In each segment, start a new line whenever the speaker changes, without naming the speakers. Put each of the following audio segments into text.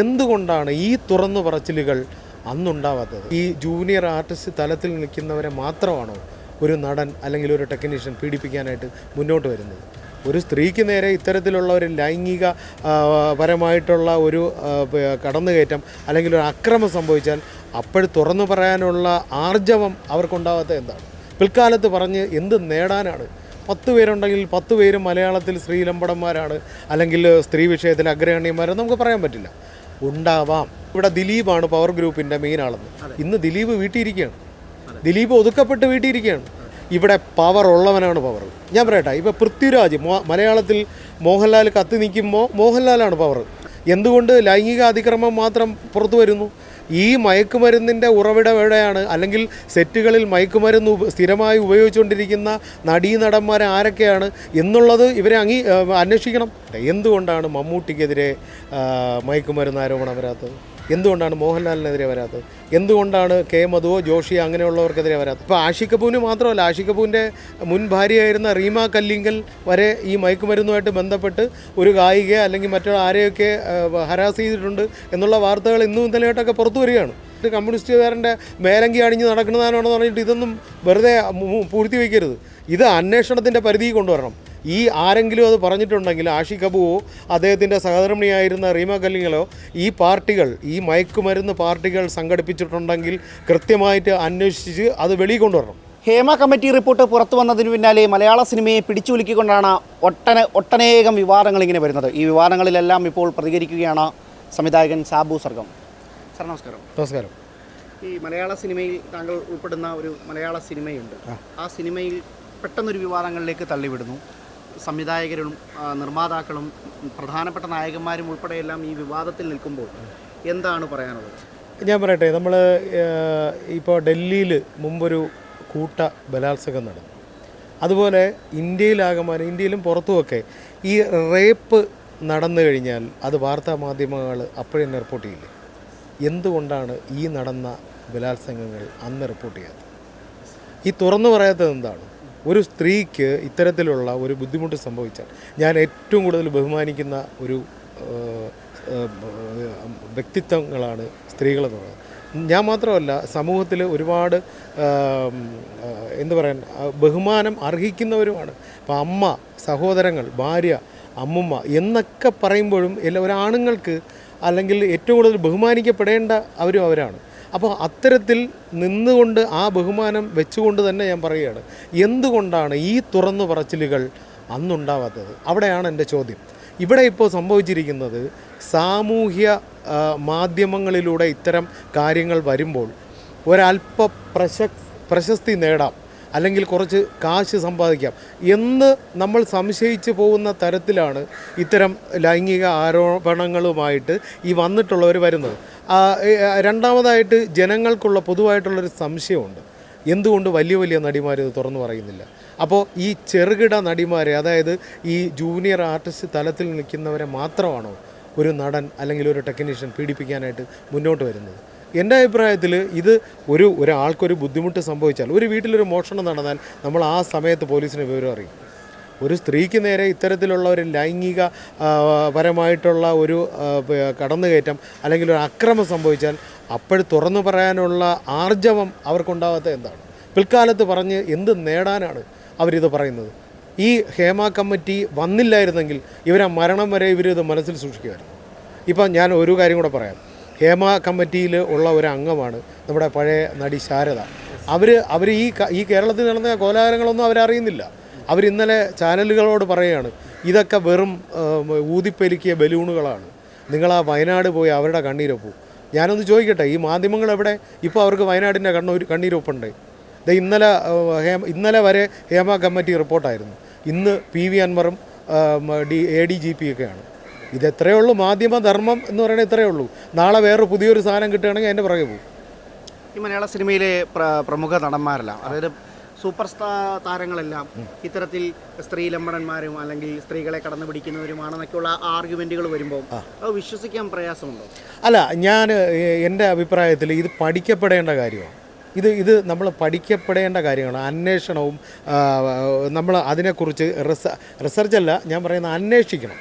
എന്തുകൊണ്ടാണ് ഈ തുറന്നു പറച്ചിലുകൾ അന്നുണ്ടാവാത്തത്? ഈ ജൂനിയർ ആർട്ടിസ്റ്റ് തലത്തിൽ നിൽക്കുന്നവരെ മാത്രമാണോ ഒരു നടൻ അല്ലെങ്കിൽ ഒരു ടെക്നീഷ്യൻ പീഡിപ്പിക്കാനായിട്ട് മുന്നോട്ട് വരുന്നത്? ഒരു സ്ത്രീക്ക് നേരെ ഇത്തരത്തിലുള്ള ഒരു ലൈംഗിക പരമായിട്ടുള്ള ഒരു കടന്നുകയറ്റം അല്ലെങ്കിൽ ഒരു അക്രമം സംഭവിച്ചാൽ അപ്പോൾ തുറന്നു പറയാനുള്ള ആർജവം അവർക്കുണ്ടാവാത്ത എന്താണ്? പിൽക്കാലത്ത് പറഞ്ഞ് എന്ത് നേടാനാണ്? പത്ത് പേരുണ്ടെങ്കിൽ പത്ത് പേരും മലയാളത്തിൽ സ്ത്രീലമ്പടന്മാരാണ് അല്ലെങ്കിൽ സ്ത്രീ വിഷയത്തിൽ അഗ്രഗണ്യന്മാരെന്ന് നമുക്ക് പറയാൻ പറ്റില്ല. ഉണ്ടാവാം. ഇവിടെ ദിലീപാണ് പവർ ഗ്രൂപ്പിന്റെ മെയിൻ ആളെന്ന്. ഇന്ന് ദിലീപ് വീട്ടിയിരിക്കുകയാണ്. ദിലീപ് ഒതുക്കപ്പെട്ട് വീട്ടിയിരിക്കുകയാണ്. ഇവിടെ പവർ ഉള്ളവനാണ് പവർ ഞാൻ പറയട്ടെ ഇപ്പോൾ പൃഥ്വിരാജ് മലയാളത്തിൽ മോഹൻലാൽ കത്തി നിൽക്കുമ്പോൾ മോഹൻലാലാണ് പവർ എന്തുകൊണ്ട് ലൈംഗിക അതിക്രമം മാത്രം പുറത്തു വരുന്നു? ഈ മയക്കുമരുന്നിന്റെ ഉറവിടം എവിടെയാണ്? അല്ലെങ്കിൽ സെറ്റുകളിൽ മയക്കുമരുന്ന് സ്ഥിരമായി ഉപയോഗിച്ചുകൊണ്ടിരിക്കുന്ന നടീനടന്മാർ ആരൊക്കെയാണ് എന്നുള്ളത് ഇവരെ അംഗീ അന്വേഷിക്കണം. എന്തുകൊണ്ടാണ് മമ്മൂട്ടിക്കെതിരെ മയക്കുമരുന്ന് ആരോപണം വരാത്തത്? എന്തുകൊണ്ടാണ് മോഹൻലാലിനെതിരെ വരാത്തത്? എന്തുകൊണ്ടാണ് കെ മധുവോ ജോഷിയോ അങ്ങനെയുള്ളവർക്കെതിരെ വരാത്തത്? ഇപ്പോൾ ആഷി കപൂറിന് മാത്രമല്ല ആഷി കപൂറിന്റെ മുൻ ഭാര്യയായിരുന്ന റീമ കല്ലിങ്കൽ വരെ ഈ മയക്കുമരുന്നുമായിട്ട് ബന്ധപ്പെട്ട് ഒരു ഗായിക അല്ലെങ്കിൽ മറ്റുള്ള ആരെയൊക്കെ ഹരാസ് ചെയ്തിട്ടുണ്ട് എന്നുള്ള വാർത്തകൾ ഇന്നും ഇന്നലെയായിട്ടൊക്കെ പുറത്തു വരികയാണ്. കമ്മ്യൂണിസ്റ്റുകാരന്റെ മേലങ്കി അണിഞ്ഞ് നടക്കുന്നതാണെന്ന് പറഞ്ഞിട്ട് ഇതൊന്നും വെറുതെ പൂർത്തി വയ്ക്കരുത് ഇത് അന്വേഷണത്തിന്റെ പരിധി കൊണ്ടുവരണം. ഈ ആരെങ്കിലും അത് പറഞ്ഞിട്ടുണ്ടെങ്കിൽ ആഷി കപൂവോ അദ്ദേഹത്തിന്റെ സഹധർമ്മിണിയായിരുന്ന റീമ കല്ലിങ്ങലോ ഈ പാർട്ടികൾ ഈ മയക്കുമരുന്ന് പാർട്ടികൾ സംഘടിപ്പിച്ചിട്ടുണ്ടെങ്കിൽ കൃത്യമായിട്ട് അന്വേഷിച്ച് അത് വെളിയിൽ കൊണ്ടുവരണം.
ഹേമ കമ്മിറ്റി റിപ്പോർട്ട് പുറത്തു വന്നതിന് പിന്നാലെ മലയാള സിനിമയെ പിടിച്ചുലുക്കിക്കൊണ്ടാണ് ഒട്ടന ഒട്ടനേകം വിവാദങ്ങൾ ഇങ്ങനെ വരുന്നത്. ഈ വിവാദങ്ങളിലെല്ലാം ഇപ്പോൾ പ്രതികരിക്കുകയാണ് സംവിധായകൻ സാബു സർഗം. സാർ നമസ്കാരം.
നമസ്കാരം.
ഈ മലയാള സിനിമയിൽ താങ്കൾ ഉൾപ്പെടുന്ന ഒരു മലയാള സിനിമയുണ്ട്. ആ സിനിമയിൽ പെട്ടെന്നൊരു വിവാദങ്ങളിലേക്ക് തള്ളിവിടുന്നു. സംവിധായകരും നിർമ്മാതാക്കളും പ്രധാനപ്പെട്ട നായകന്മാരും ഉൾപ്പെടെ എല്ലാം ഈ വിവാദത്തിൽ നിൽക്കുമ്പോൾ എന്താണ് പറയാനുള്ളത്?
ഞാൻ പറയട്ടെ നമ്മൾ ഇപ്പോൾ ഡൽഹിയിൽ മുമ്പൊരു കൂട്ട ബലാത്സംഗം നടന്നു. അതുപോലെ ഇന്ത്യയിലാകമാനം ഇന്ത്യയിലും പുറത്തുമൊക്കെ ഈ റേപ്പ് നടന്നു കഴിഞ്ഞാൽ അത് വാർത്താ മാധ്യമങ്ങൾ അപ്പോഴേ റിപ്പോർട്ട് ചെയ്യില്ലേ? എന്തുകൊണ്ടാണ് ഈ നടന്ന ബലാത്സംഗങ്ങൾ അന്ന് റിപ്പോർട്ട് ചെയ്യാത്തത്? ഈ തുറന്നു പറയാത്തത് എന്താണ്? ഒരു സ്ത്രീക്ക് ഇത്തരത്തിലുള്ള ഒരു ബുദ്ധിമുട്ട് സംഭവിച്ചാൽ ഞാൻ ഏറ്റവും കൂടുതൽ ബഹുമാനിക്കുന്ന ഒരു വ്യക്തിത്വങ്ങളാണ് സ്ത്രീകളെന്നുള്ളത് ഞാൻ മാത്രമല്ല സമൂഹത്തിൽ ഒരുപാട് എന്തു പറയാൻ ബഹുമാനം അർഹിക്കുന്നവരുമാണ്. അപ്പോൾ അമ്മ സഹോദരങ്ങൾ ഭാര്യ അമ്മുമ്മ എന്നൊക്കെ പറയുമ്പോഴും എല്ലാ ഒരാണുങ്ങൾക്ക് അല്ലെങ്കിൽ ഏറ്റവും കൂടുതൽ ബഹുമാനിക്കപ്പെടേണ്ട അവരും അവരാണ്. അപ്പോൾ അത്തരത്തിൽ നിന്നുകൊണ്ട് ആ ബഹുമാനം വെച്ചുകൊണ്ട് തന്നെ ഞാൻ പറയുകയാണ്. എന്തുകൊണ്ടാണ് ഈ തുറന്നു പറച്ചിലുകൾ അന്നുണ്ടാവാത്തത്? അവിടെയാണ് എന്റെ ചോദ്യം. ഇവിടെ ഇപ്പോൾ സംഭവിച്ചിരിക്കുന്നത് സാമൂഹ്യ മാധ്യമങ്ങളിലൂടെ ഇത്തരം കാര്യങ്ങൾ വരുമ്പോൾ ഒരല്പ പ്രശസ് പ്രശസ്തി നേടാം അല്ലെങ്കിൽ കുറച്ച് കാശ് സമ്പാദിക്കാം എന്ന് നമ്മൾ സംശയിച്ചു പോകുന്ന തരത്തിലാണ് ഇത്തരം ലൈംഗിക ആരോപണങ്ങളുമായിട്ട് ഈ വന്നിട്ടുള്ളവർ വരുന്നത്. രണ്ടാമതായിട്ട് ജനങ്ങൾക്കുള്ള പൊതുവായിട്ടുള്ളൊരു സംശയമുണ്ട്. എന്തുകൊണ്ട് വലിയ വലിയ നടിമാർ ഇത് തുറന്നു പറയുന്നില്ല? അപ്പോൾ ഈ ചെറുകിട നടിമാരെ അതായത് ഈ ജൂനിയർ ആർട്ടിസ്റ്റ് തലത്തിൽ നിൽക്കുന്നവരെ മാത്രമാണോ ഒരു നടൻ അല്ലെങ്കിൽ ഒരു ടെക്നീഷ്യൻ പീഡിപ്പിക്കാനായിട്ട് മുന്നോട്ട് വരുന്നത്? എന്റെ അഭിപ്രായത്തിൽ ഇത് ഒരു ഒരാൾക്കൊരു ബുദ്ധിമുട്ട് സംഭവിച്ചാൽ ഒരു വീട്ടിലൊരു മോഷണം നടന്നാൽ നമ്മൾ ആ സമയത്ത് പോലീസിന് വിവരം അറിയും. ഒരു സ്ത്രീക്ക് നേരെ ഇത്തരത്തിലുള്ള ഒരു ലൈംഗിക പരമായിട്ടുള്ള ഒരു കടന്നുകയറ്റം അല്ലെങ്കിൽ ഒരു അക്രമം സംഭവിച്ചാൽ അപ്പോൾ തുറന്നു പറയാനുള്ള ആർജവം അവർക്കുണ്ടാവാത്ത എന്താണ്? പിൽക്കാലത്ത് പറഞ്ഞ് എന്ത് നേടാനാണ് അവരിത് പറയുന്നത്? ഈ ഹേമ കമ്മിറ്റി വന്നില്ലായിരുന്നെങ്കിൽ ഇവരെ മരണം വരെ ഇവരിത് മനസ്സിൽ സൂക്ഷിക്കുമായിരുന്നു. ഇപ്പം ഞാൻ ഒരു കാര്യം കൂടെ പറയാം. ഹേമ കമ്മിറ്റിയിൽ ഉള്ള ഒരു അംഗമാണ് നമ്മുടെ പഴയ നടി ശാരദ. അവർ അവർ ഈ ഈ കേരളത്തിൽ നടന്ന കോലാഹലങ്ങളൊന്നും അവരറിയുന്നില്ല. അവർ ഇന്നലെ ചാനലുകളോട് പറയുകയാണ് ഇതൊക്കെ വെറും ഊതിപ്പെരുക്കിയ ബലൂണുകളാണ്. നിങ്ങൾ ആ വയനാട് പോയി അവരുടെ കണ്ണീരൊപ്പു. ഞാനൊന്ന് ചോദിക്കട്ടെ ഈ മാധ്യമങ്ങൾ എവിടെ? ഇപ്പോൾ അവർക്ക് വയനാടിന്റെ കണ്ണൂർ കണ്ണീരൊപ്പുണ്ട്. ഇത് ഇന്നലെ ഹേമ ഇന്നലെ വരെ ഹേമ കമ്മിറ്റി റിപ്പോർട്ടായിരുന്നു. ഇന്ന് P V അൻവറും D A D G P ഒക്കെയാണ് ഇത് എത്രയേ ഉള്ളൂ? മാധ്യമധർമ്മം എന്ന് പറയുന്നത് ഇത്രയേ ഉള്ളൂ. നാളെ വേറെ പുതിയൊരു സാധനം കിട്ടുകയാണെങ്കിൽ എന്റെ പുറകെ പോകും.
ഈ മലയാള സിനിമയിലെ പ്ര- പ്രമുഖ നടന്മാരെല്ലാം. അതായത് സൂപ്പർ സ്റ്റാർ താരങ്ങളെല്ലാം ഇത്തരത്തിൽ സ്ത്രീ ലംബടന്മാരും അല്ലെങ്കിൽ സ്ത്രീകളെ കടന്നു പിടിക്കുന്നവരുമാണെന്നൊക്കെയുള്ള ആർഗ്യുമെന്റുകൾ വരുമ്പോൾ അത് വിശ്വസിക്കാൻ പ്രയാസമുണ്ടോ?
അല്ല ഞാൻ എന്റെ അഭിപ്രായത്തിൽ ഇത് പഠിക്കപ്പെടേണ്ട കാര്യമാണ്. ഇത് ഇത് നമ്മൾ പഠിക്കപ്പെടേണ്ട കാര്യങ്ങളാണ്. അന്വേഷണവും നമ്മൾ അതിനെക്കുറിച്ച് റിസ റിസർച്ച് അല്ല ഞാൻ പറയുന്ന അന്വേഷിക്കണം.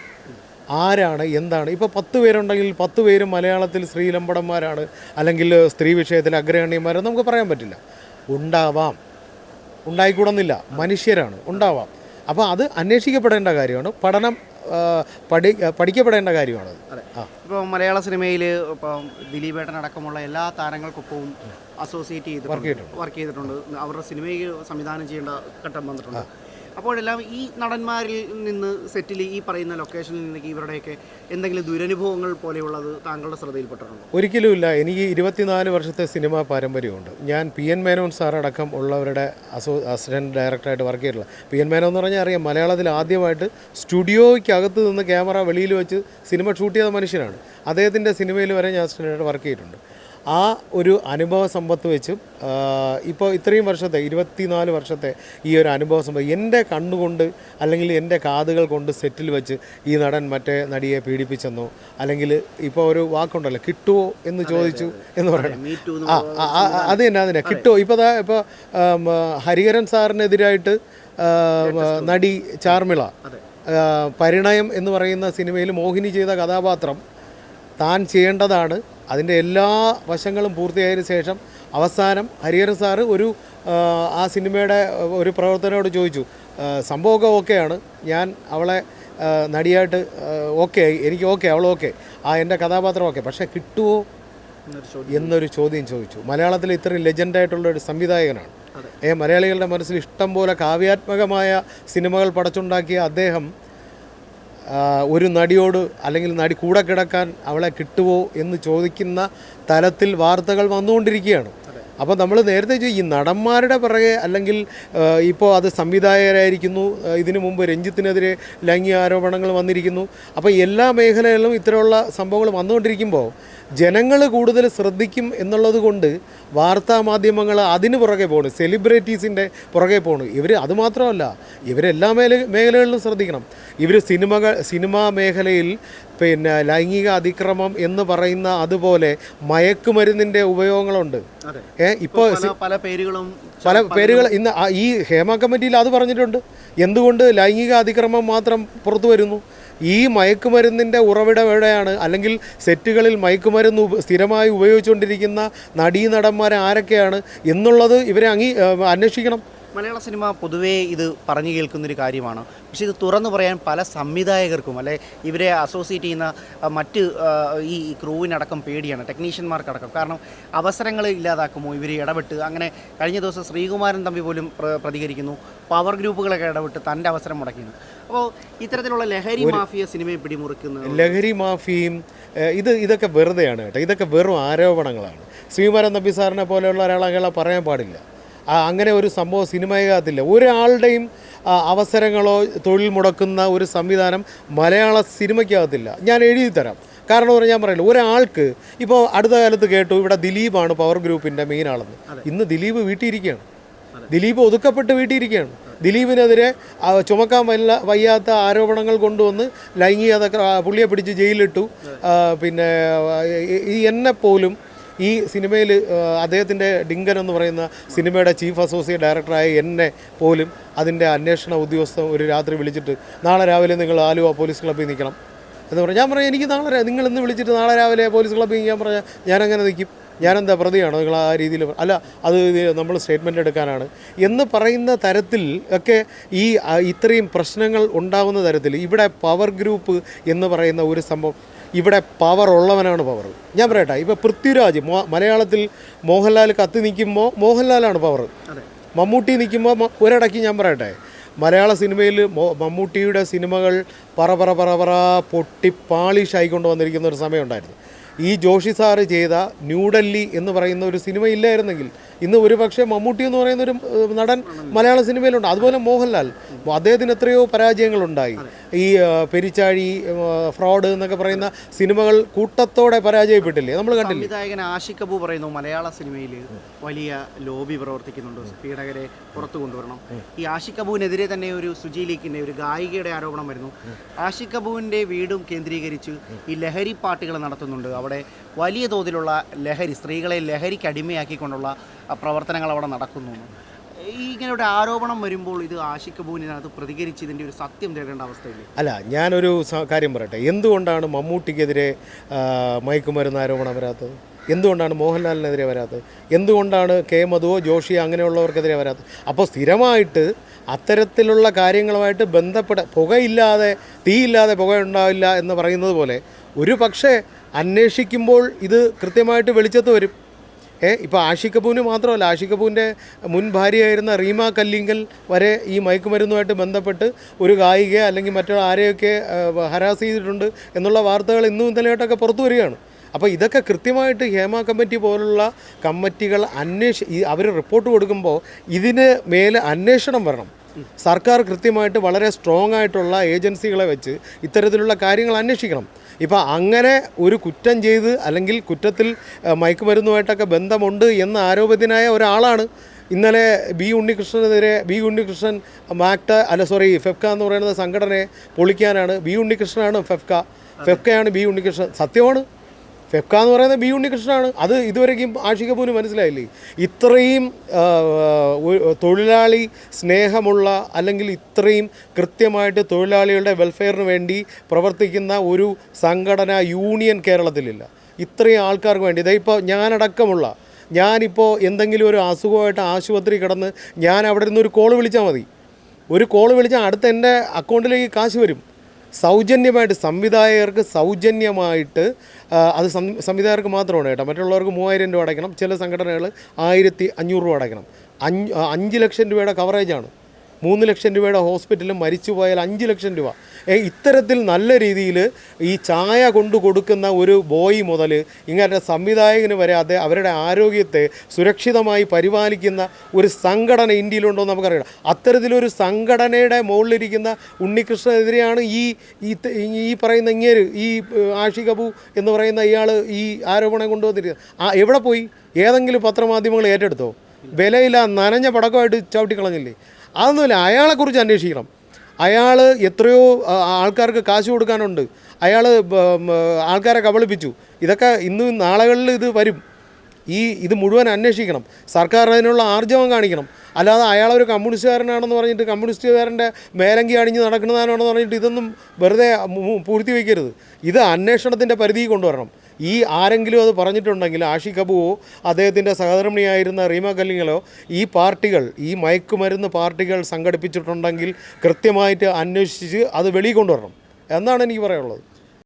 ആരാണ് എന്താണ്? ഇപ്പോൾ പത്ത് പേരുണ്ടെങ്കിൽ പത്ത് പേരും മലയാളത്തിൽ സ്ത്രീലമ്പടന്മാരാണ് അല്ലെങ്കിൽ സ്ത്രീ വിഷയത്തിൽ അഗ്രഗണ്യന്മാരാണ് നമുക്ക് പറയാൻ പറ്റില്ല. ഉണ്ടാവാം. ഉണ്ടായിക്കൂടുന്നില്ല. മനുഷ്യരാണ്. ഉണ്ടാവാം. അപ്പോൾ അത് അന്വേഷിക്കപ്പെടേണ്ട കാര്യമാണ്. പഠനം പഠി പഠിക്കപ്പെടേണ്ട കാര്യമാണ്.
ഇപ്പോൾ മലയാള സിനിമയിൽ ഇപ്പം ദിലീപേട്ടൻ അടക്കമുള്ള എല്ലാ താരങ്ങൾക്കൊപ്പവും അസോസിയേറ്റ് ചെയ്തിട്ടുണ്ട് വർക്ക് ചെയ്തിട്ടുണ്ട്. അവരുടെ സിനിമയ്ക്ക് സംവിധാനം ചെയ്യേണ്ട ഘട്ടം വന്നിട്ടുണ്ട്. അപ്പോഴെല്ലാം ഈ നടന്മാരിൽ നിന്ന് സെറ്റിൽ ഈ പറയുന്ന ലൊക്കേഷനിൽ നിന്നൊക്കെ ഇവരുടെയൊക്കെ എന്തെങ്കിലും ദുരനുഭവങ്ങൾ പോലെയുള്ളത് താങ്കളുടെ ശ്രദ്ധയിൽപ്പെട്ടിട്ടുണ്ടോ?
ഒരിക്കലുമില്ല. എനിക്ക് ഇരുപത്തിനാല് വർഷത്തെ സിനിമാ പാരമ്പര്യമുണ്ട്. ഞാൻ പി എൻ മേനോൻ സാറടക്കം ഉള്ളവരുടെ അസോ അസിസ്റ്റന്റ് ഡയറക്ടറായിട്ട് വർക്ക് ചെയ്തിട്ടുള്ള പി എൻ മേനോൻ എന്ന് പറഞ്ഞാൽ അറിയാം മലയാളത്തിൽ ആദ്യമായിട്ട് സ്റ്റുഡിയോയ്ക്കകത്ത് നിന്ന് ക്യാമറ വെളിയിൽ വെച്ച് സിനിമ ഷൂട്ട് ചെയ്ത മനുഷ്യനാണ്. അദ്ദേഹത്തിന്റെ സിനിമയിൽ വരെ ഞാൻ അസിസ്റ്റന്റായിട്ട് വർക്ക് ചെയ്തിട്ടുണ്ട്. ആ ഒരു അനുഭവ സമ്പത്ത് വെച്ചും ഇപ്പോൾ ഇത്രയും വർഷത്തെ ഇരുപത്തിനാല് വർഷത്തെ ഈ ഒരു അനുഭവ സമ്പത്ത് എന്റെ കണ്ണുകൊണ്ട് അല്ലെങ്കിൽ എന്റെ കാതുകൾ കൊണ്ട് സെറ്റിൽ വെച്ച് ഈ നടൻ മറ്റേ നടിയെ പീഡിപ്പിച്ചെന്നോ അല്ലെങ്കിൽ ഇപ്പോൾ ഒരു വാക്കുണ്ടല്ലോ കിട്ടുമോ എന്ന് ചോദിച്ചു എന്ന് പറയണം. ആ അത് തന്നെ അതിനെ കിട്ടുമോ ഇപ്പോൾ അതാ ഇപ്പോൾ ഹരിഹരൻ സാറിനെതിരായിട്ട് നടി ചാർമിള പരിണയം എന്ന് പറയുന്ന സിനിമയിൽ മോഹിനി ചെയ്ത കഥാപാത്രം താൻ ചെയ്യേണ്ടതാണ്. അതിന്റെ എല്ലാ വശങ്ങളും പൂർത്തിയായതിനു ശേഷം അവസാനം ഹരിഹരൻ സാറ് ഒരു ആ, സിനിമയുടെ ഒരു പ്രവർത്തനോട് ചോദിച്ചു സംഭവമൊക്കെ ഓക്കെയാണ് ഞാൻ അവളെ നടിയായിട്ട് ഓക്കെ എനിക്ക് ഓക്കെ അവൾ ഓക്കെ ആ എന്റെ കഥാപാത്രം ഓക്കെ പക്ഷേ കിട്ടുമോ
എന്നൊരു ചോദ്യം.
ചോദിച്ചു. മലയാളത്തിൽ ഇത്രയും ലെജൻഡായിട്ടുള്ള ഒരു സംവിധായകനാണ്. ഏ മലയാളികളുടെ മനസ്സിൽ ഇഷ്ടം പോലെ കാവ്യാത്മകമായ സിനിമകൾ പടച്ചുണ്ടാക്കിയ അദ്ദേഹം ഒരു നടിയോട് അല്ലെങ്കിൽ നടി കൂടെ കിടക്കാൻ അവളെ കിട്ടുമോ എന്ന് ചോദിക്കുന്ന തലത്തിൽ വാർത്തകൾ വന്നുകൊണ്ടിരിക്കുകയാണ്. അപ്പോൾ നമ്മൾ നേരത്തെ ഈ നടന്മാരുടെ പിറകെ അല്ലെങ്കിൽ ഇപ്പോൾ അത് സംവിധായകരായിരിക്കുന്നു ഇതിനു മുമ്പ് രഞ്ജിത്തിനെതിരെ ലൈംഗിക ആരോപണങ്ങൾ വന്നിരിക്കുന്നു. അപ്പോൾ എല്ലാ മേഖലകളിലും ഇത്തരമുള്ള സംഭവങ്ങൾ വന്നുകൊണ്ടിരിക്കുമ്പോൾ ജനങ്ങൾ കൂടുതൽ ശ്രദ്ധിക്കും എന്നുള്ളത് കൊണ്ട് വാർത്താ മാധ്യമങ്ങൾ അതിന് പുറകെ പോകണം സെലിബ്രിറ്റീസിന്റെ പുറകെ പോകണം ഇവർ അതുമാത്രമല്ല ഇവരെല്ലാ മേല മേഖലകളിലും ശ്രദ്ധിക്കണം. ഇവർ സിനിമകൾ സിനിമാ മേഖലയിൽ പിന്നെ ലൈംഗിക അതിക്രമം എന്ന് പറയുന്ന അതുപോലെ മയക്കുമരുന്നിന്റെ ഉപയോഗങ്ങളുണ്ട്. ഏ ഇപ്പോൾ
പല പേരുകളും
പല പേരുകൾ ഇന്ന് ഈ ഹേമ കമ്മിറ്റിയിൽ അത് പറഞ്ഞിട്ടുണ്ട്. എന്തുകൊണ്ട് ലൈംഗിക അതിക്രമം മാത്രം പുറത്തു വരുന്നു? ഈ മയക്കുമരുന്നിന്റെ ഉറവിടം എവിടെയാണ്? അല്ലെങ്കിൽ സെറ്റുകളിൽ മയക്കുമരുന്ന് സ്ഥിരമായി ഉപയോഗിച്ചുകൊണ്ടിരിക്കുന്ന നടീനടന്മാർ ആരൊക്കെയാണ്? എന്നുള്ളത് ഇവരെ അങ്ങി അന്വേഷിക്കണം.
മലയാള സിനിമ പൊതുവേ ഇത് പറഞ്ഞു കേൾക്കുന്നൊരു കാര്യമാണ്. പക്ഷേ ഇത് തുറന്നു പറയാൻ പല സംവിധായകർക്കും അല്ലെ ഇവരെ അസോസിയേറ്റ് ചെയ്യുന്ന മറ്റ് ഈ ക്രൂവിനടക്കം പേടിയാണ് ടെക്നീഷ്യന്മാർക്കടക്കം. കാരണം അവസരങ്ങൾ ഇല്ലാതാക്കുമോ ഇവർ ഇടപെട്ട്? അങ്ങനെ കഴിഞ്ഞ ദിവസം ശ്രീകുമാരൻ തമ്പി പോലും പ്രതികരിക്കുന്നു. പവർ ഗ്രൂപ്പുകളൊക്കെ ഇടപെട്ട് തന്റെ അവസരം മുടക്കുന്നു അപ്പോൾ ഇത്തരത്തിലുള്ള ലഹരി മാഫിയ സിനിമയെ പിടിമുറുക്കുന്നു.
ലഹരി മാഫിയും ഇത് ഇതൊക്കെ വെറുതെയാണ് കേട്ടോ. ഇതൊക്കെ വെറും ആരോപണങ്ങളാണ്. ശ്രീകുമാരൻ തമ്പി സാറിനെ പോലെയുള്ള ഒരാളെ പറയാൻ പാടില്ല. അങ്ങനെ ഒരു സംഭവം സിനിമയകത്തില്ല. ഒരാളുടെയും അവസരങ്ങളോ തൊഴിൽ മുടക്കുന്ന ഒരു സംവിധാനം മലയാള സിനിമയ്ക്കകത്തില്ല. ഞാൻ എഴുതി തരാം കാരണം പറഞ്ഞാൽ ഞാൻ പറയില്ല ഒരാൾക്ക് ഇപ്പോൾ അടുത്ത കാലത്ത് കേട്ടു ഇവിടെ ദിലീപാണ് പവർ ഗ്രൂപ്പിന്റെ മെയിൻ ആളെന്ന്. ഇന്ന് ദിലീപ് വീട്ടിയിരിക്കുകയാണ്. ദിലീപ് ഒതുക്കപ്പെട്ട് വീട്ടിയിരിക്കുകയാണ്. ദിലീപിനെതിരെ ചുമക്കാൻ വല്ല വയ്യാത്ത ആരോപണങ്ങൾ കൊണ്ടുവന്ന് ലൈംഗികത പുള്ളിയെ പിടിച്ച് ജയിലിലിട്ടു. പിന്നെ ആ, ഈ- ഈ എന്നെ പോലും ഈ സിനിമയിൽ അദ്ദേഹത്തിന്റെ ഡിങ്കൻ എന്ന് പറയുന്ന സിനിമയുടെ ചീഫ് അസോസിയേറ്റ് ഡയറക്ടറായ എന്നെ പോലും അതിന്റെ അന്വേഷണ ഉദ്യോഗസ്ഥൻ ഒരു രാത്രി വിളിച്ചിട്ട് നാളെ രാവിലെ നിങ്ങൾ ആലുവ പോലീസ് ക്ലബ്ബിൽ നിൽക്കണം. എന്ന് പറഞ്ഞു. ഞാൻ പറഞ്ഞു എനിക്ക് നാളെ നിങ്ങൾ ഇന്ന് വിളിച്ചിട്ട് നാളെ രാവിലെ പോലീസ് ക്ലബ്ബിൽ നിൽക്കാൻ പറഞ്ഞാൽ ഞാനങ്ങനെ നിൽക്കും. ഞാനെന്താ പ്രതിയാണോ നിങ്ങൾ ആ രീതിയിൽ അല്ല അത് നമ്മൾ സ്റ്റേറ്റ്മെന്റ് എടുക്കാനാണ്. എന്ന് പറയുന്ന തരത്തിൽ ഒക്കെ ഈ ഇത്രയും പ്രശ്നങ്ങൾ ഉണ്ടാകുന്ന തരത്തിൽ ഇവിടെ പവർ ഗ്രൂപ്പ് എന്ന് പറയുന്ന ഒരു സംഭവം ഇവിടെ പവർ ഉള്ളവനാണ് പവർ ഞാൻ പറയട്ടെ ഇപ്പോൾ പൃഥ്വിരാജ് മലയാളത്തിൽ മോഹൻലാൽ കത്തി നിൽക്കുമ്പോൾ മോഹൻലാലാണ് പവർ മമ്മൂട്ടി നിൽക്കുമ്പോൾ ഒരിടയ്ക്ക് ഞാൻ പറയട്ടെ മലയാള സിനിമയിൽ മമ്മൂട്ടിയുടെ സിനിമകൾ പറ പറ പറ പറ പൊട്ടി പാളിഷ് കൊണ്ടുവന്നിരിക്കുന്ന വന്നിരിക്കുന്ന ഒരു സമയമുണ്ടായിരുന്നു. ഈ ജോഷി സാറ് ചെയ്ത ന്യൂഡൽഹി എന്ന് പറയുന്ന ഒരു സിനിമ ഇല്ലായിരുന്നെങ്കിൽ ഇന്ന് ഒരു പക്ഷേ മമ്മൂട്ടി എന്ന് പറയുന്ന ഒരു നടൻ മലയാള സിനിമയിലുണ്ട്. അതുപോലെ മോഹൻലാൽ. അദ്ദേഹത്തിന് എത്രയോ പരാജയങ്ങളുണ്ടായി. ഈ പെരിച്ചാഴി ഫ്രോഡ് എന്നൊക്കെ പറയുന്ന സിനിമകൾ കൂട്ടത്തോടെ പരാജയപ്പെട്ടില്ലേ? നമ്മൾ കണ്ടില്ലേ?
സംവിധായകൻ ആഷിഖ് പറയുന്നു മലയാള സിനിമയിൽ വലിയ ലോബി പ്രവർത്തിക്കുന്നുണ്ട്. പീഡകരെ പുറത്തു കൊണ്ടുവരണം. ഈ ആഷിഖ് തന്നെ ഒരു സുജി ലീക്കിന്റെ ഒരു ഗായികയുടെ ആരോപണം വരുന്നു. ആഷിഖ് വീടും കേന്ദ്രീകരിച്ച് ഈ ലഹരി പാട്ടുകൾ നടത്തുന്നുണ്ട്. അവിടെ വലിയ തോതിലുള്ള ലഹരി സ്ത്രീകളെ ലഹരിക്ക് അടിമയാക്കിക്കൊണ്ടുള്ള പ്രവർത്തനങ്ങൾ അവിടെ നടക്കുന്നു. ഈ ഇങ്ങനെ ഒരു ആരോപണം വരുമ്പോൾ ഇത് ആഷിഖ് കപൂർ ഇതിനകത്ത് പ്രതികരിച്ച് ഇതിന്റെ ഒരു സത്യം തേടേണ്ട അവസ്ഥയില്ല?
അല്ല ഞാനൊരു കാര്യം പറയട്ടെ. എന്തുകൊണ്ടാണ് മമ്മൂട്ടിക്കെതിരെ മയക്കുമരുന്ന് ആരോപണം വരാത്തത്? എന്തുകൊണ്ടാണ് മോഹൻലാലിനെതിരെ വരാത്തത്? എന്തുകൊണ്ടാണ് കെ മധുവോ ജോഷി അങ്ങനെയുള്ളവർക്കെതിരെ വരാത്തത്? അപ്പോൾ സ്ഥിരമായിട്ട് അത്തരത്തിലുള്ള കാര്യങ്ങളുമായിട്ട് ബന്ധപ്പെട്ട പുകയില്ലാതെ തീയില്ലാതെ പുക ഉണ്ടാവില്ല എന്ന് പറയുന്നത് പോലെ ഒരു പക്ഷേ അന്വേഷിക്കുമ്പോൾ ഇത് കൃത്യമായിട്ട് വെളിച്ചത്ത് വരും. ഏ ഇപ്പോൾ ആഷിഖ് കപൂറിന് മാത്രമല്ല ആഷിഖ് കപൂറിന്റെ മുൻ ഭാര്യയായിരുന്ന റീമ കല്ലിങ്കൽ വരെ ഈ മയക്കുമരുന്നുമായിട്ട് ബന്ധപ്പെട്ട് ഒരു ഗായിക അല്ലെങ്കിൽ മറ്റൊരു ആരെയൊക്കെ ഹരാസ് ചെയ്തിട്ടുണ്ട് എന്നുള്ള വാർത്തകൾ ഇന്നും ഇന്നലെയായിട്ടൊക്കെ പുറത്തു വരികയാണ്. അപ്പോൾ ഇതൊക്കെ കൃത്യമായിട്ട് ഹേമ കമ്മിറ്റി പോലുള്ള കമ്മിറ്റികൾ അന്വേഷി അവർ റിപ്പോർട്ട് കൊടുക്കുമ്പോൾ ഇതിന് മേലെ അന്വേഷണം വരണം. സർക്കാർ കൃത്യമായിട്ട് വളരെ സ്ട്രോങ് ആയിട്ടുള്ള ഏജൻസികളെ വെച്ച് ഇത്തരത്തിലുള്ള കാര്യങ്ങൾ അന്വേഷിക്കണം. ഇപ്പോൾ അങ്ങനെ ഒരു കുറ്റം ചെയ്ത് അല്ലെങ്കിൽ കുറ്റത്തിൽ മയക്കുമരുന്നുമായിട്ടൊക്കെ ബന്ധമുണ്ട് എന്ന ആരോപിതനായ ഒരാളാണ് ഇന്നലെ ബി ഉണ്ണികൃഷ്ണനെതിരെ ബി ഉണ്ണികൃഷ്ണൻ മാക്ട അല്ല സോറി ഫെഫ്ക എന്ന് പറയുന്ന സംഘടനയെ പൊളിക്കാനാണ് ബി ഉണ്ണികൃഷ്ണനാണ് ഫെഫ്ക. ഫെഫ്കയാണ് ബി ഉണ്ണികൃഷ്ണൻ. സത്യമാണ്? ഫെഫ്ക എന്ന് പറയുന്നത് ബി ഉണ്ണികൃഷ്ണനാണ്. അത് ഇതുവരെയും ആഷിക പോലും മനസ്സിലായില്ലേ? ഇത്രയും തൊഴിലാളി സ്നേഹമുള്ള അല്ലെങ്കിൽ ഇത്രയും കൃത്യമായിട്ട് തൊഴിലാളികളുടെ വെൽഫെയറിന് വേണ്ടി പ്രവർത്തിക്കുന്ന ഒരു സംഘടന യൂണിയൻ കേരളത്തിലില്ല. ഇത്രയും ആൾക്കാർക്ക് വേണ്ടി. ഇതായിപ്പോൾ ഞാനടക്കമുള്ള ഞാനിപ്പോൾ എന്തെങ്കിലും ഒരു അസുഖമായിട്ട് ആശുപത്രി കിടന്ന് ഞാൻ അവിടെ നിന്ന് ഒരു കോൾ വിളിച്ചാൽ മതി. ഒരു കോൾ വിളിച്ചാൽ അടുത്ത എന്റെ അക്കൗണ്ടിലേക്ക് കാശ് വരും. സൗജന്യമായിട്ട് സംവിധായകർക്ക് സൗജന്യമായിട്ട് അത് സംവിധായകർക്ക് മാത്രമാണ് കേട്ടോ. മറ്റുള്ളവർക്ക് മൂവായിരം രൂപ അടയ്ക്കണം. ചില സംഘടനകൾ ആയിരത്തി അഞ്ഞൂറ് രൂപ അടയ്ക്കണം. അഞ്ച് അഞ്ച് ലക്ഷം രൂപയുടെ കവറേജാണ് മൂന്ന് ലക്ഷം രൂപയുടെ ഹോസ്പിറ്റലിൽ മരിച്ചു പോയാൽ അഞ്ച് ലക്ഷം രൂപ. ഇത്തരത്തിൽ നല്ല രീതിയിൽ ഈ ചായ കൊണ്ട് കൊടുക്കുന്ന ഒരു ബോയ് മുതൽ ഇങ്ങനെ സംവിധായകന് വരെ അത് അവരുടെ ആരോഗ്യത്തെ സുരക്ഷിതമായി പരിപാലിക്കുന്ന ഒരു സംഘടന ഇന്ത്യയിലുണ്ടോ എന്ന് നമുക്കറിയാം അത്തരത്തിലൊരു സംഘടനയുടെ മുകളിലിരിക്കുന്ന ഉണ്ണികൃഷ്ണനെതിരെയാണ് ഈ ഈ പറയുന്ന ഇങ്ങേര് ഈ ആഷി എന്ന് പറയുന്ന ഇയാൾ ഈ ആരോപണം കൊണ്ടുവന്നിരിക്കുന്നത്. ആ എവിടെ പോയി? ഏതെങ്കിലും പത്രമാധ്യമങ്ങൾ ഏറ്റെടുത്തോ? വിലയില്ല നനഞ്ഞ പടക്കമായിട്ട് ചവിട്ടിക്കളഞ്ഞില്ലേ അതൊന്നുമില്ല. അയാളെക്കുറിച്ച് അന്വേഷിക്കണം. അയാൾ എത്രയോ ആൾക്കാർക്ക് കാശ് കൊടുക്കാനുണ്ട്. അയാൾ ആൾക്കാരെ കബളിപ്പിച്ചു. ഇതൊക്കെ ഇന്നും നാളുകളിൽ ഇത് വരും. ഈ ഇത് മുഴുവൻ അന്വേഷിക്കണം. സർക്കാർ അതിനുള്ള ആർജവം കാണിക്കണം. അല്ലാതെ അയാളൊരു കമ്മ്യൂണിസ്റ്റുകാരനാണെന്ന് പറഞ്ഞിട്ട് കമ്മ്യൂണിസ്റ്റുകാരന്റെ മേലങ്കി അണിഞ്ഞ് നടക്കുന്നതാണെന്ന് പറഞ്ഞിട്ട് ഇതൊന്നും വെറുതെ പൂർത്തി വയ്ക്കരുത്. ഇത് അന്വേഷണത്തിന്റെ പരിധിയിൽ കൊണ്ടുവരണം. ഈ ആരെങ്കിലും അത് പറഞ്ഞിട്ടുണ്ടെങ്കിൽ ആഷി കബുവോ അദ്ദേഹത്തിന്റെ സഹധർമ്മിണിയായിരുന്ന റീമ കല്ലിങ്ങലോ ഈ പാർട്ടികൾ ഈ മയക്കുമരുന്ന് പാർട്ടികൾ സംഘടിപ്പിച്ചിട്ടുണ്ടെങ്കിൽ കൃത്യമായിട്ട് അന്വേഷിച്ച് അത് വെളിയിൽ കൊണ്ടുവരണം. എന്നാണ് എനിക്ക് പറയാനുള്ളത്.